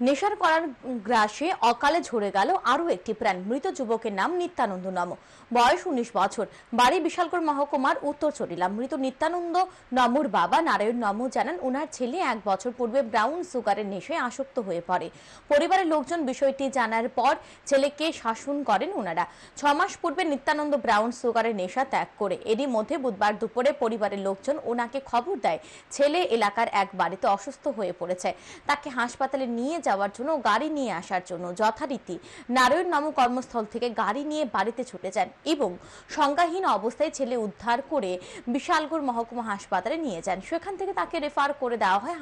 নেশার করার গ্রাসে অকালে ঝরে গেল আরও একটি প্রাণ। মৃত যুবকের নাম নিত্যানন্দ নম। বয়স উনিশ বছর। বাড়ি বিশালগড় মহকুমার উত্তর চরিলাম মৃত নিত্যানন্দ নমর বাবা নারায়ণ নম জানান ওনার ছেলে এক বছর পূর্বে ব্রাউন সুগারের নেশায় আসক্ত হয়ে পড়ে। পরিবারের লোকজন বিষয়টি জানার পর ছেলেকে শাসন করেন ওনারা ছ মাস পূর্বে নিত্যানন্দ ব্রাউন সুগারের নেশা ত্যাগ করে। এরই মধ্যে বুধবার দুপুরে পরিবারের লোকজন ওনাকে খবর দেয়, ছেলে এলাকার এক বাড়িতে অসুস্থ হয়ে পড়েছে। তাকে হাসপাতালে নিয়ে যাওয়ার জন্য গাড়ি নিয়ে আসার জন্য যথারীতি নারায়ণ নামক কর্মস্থল থেকে গাড়ি নিয়ে বাড়িতে ছুটে যান এবং সংজ্ঞাহীন অবস্থায় ছেলে উদ্ধার করে বিশালগড় মহকুমা হাসপাতালে নিয়ে যান। সেখান থেকে তাকে রেফার করে দেওয়া হয়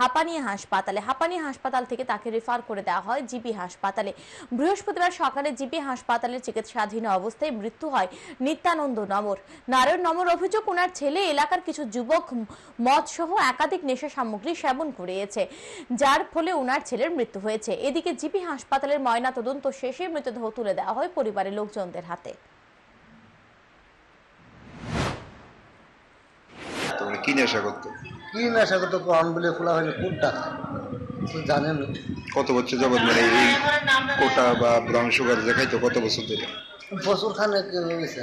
হাঁপানিয়া হাসপাতালে। হাঁপানিয়া হাসপাতাল থেকে তাকে রেফার করে দেওয়া হয় জিবি হাসপাতালে। বৃহস্পতিবার সকালে জিবি হাসপাতালে চিকিৎসাধীন অবস্থায় মৃত্যু হয় নিত্যানন্দ নমর নারায়ণ নমর অভিযোগ, ওনার ছেলে, এলাকার কিছু যুবক মদ সহ একাধিক নেশা সামগ্রী সেবন করিয়েছে। যার ফলে ওনার ছেলের মৃত্যু হয়েছে। এদিকে জিবি হাসপাতালের ময়না তদন্ত শেষে মৃতদেহ তুলে দেওয়া হয় পরিবারের লোকজনদের হাতে। কি নেশা করতো? কি নেশা করতে? বলে খোলা কোনটা? জানেন। কত বছর যাবত মানে এই কোটা বা ব্রাউন সুগার দেখাইতো কত বছর ধরে? বছর খানে গেছে।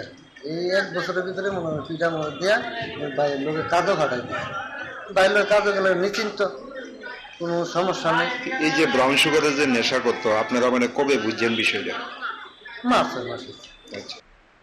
এই এক বছরের ভিতরে মনে হয় পিঠা মনে দিয়া বাইরের লোকের কাজও খাটাই বাইরের কাজও গেলে নিশ্চিন্ত। কোনো সমস্যা নেই। এই যে ব্রাউন সুগারের যে নেশা করতো আপনারা মানে কবে বুঝছেন বিষয়টা? মাসে মাসে। আচ্ছা।